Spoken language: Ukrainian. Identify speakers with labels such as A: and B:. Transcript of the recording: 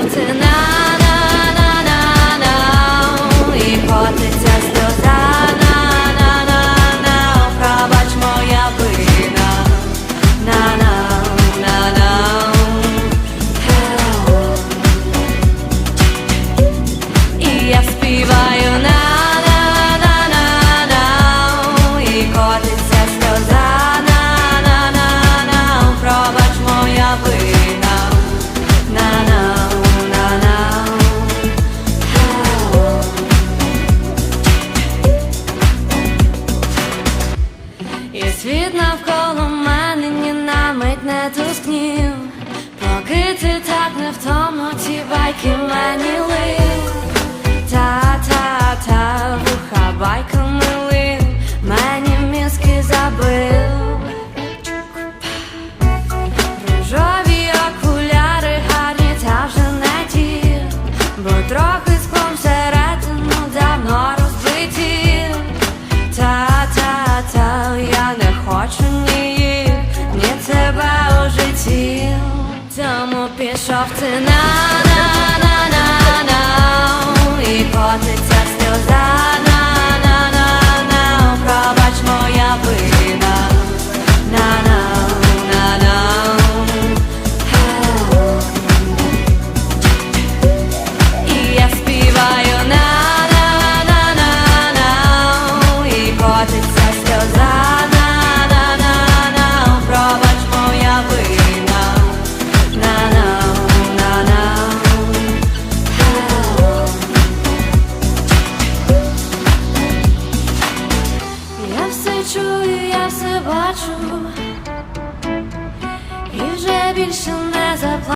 A: artık. Світ навколо мене ні на мить не тускнів, поки ти так невтомно ті байки мені лив. Тебе у пішов ти на на на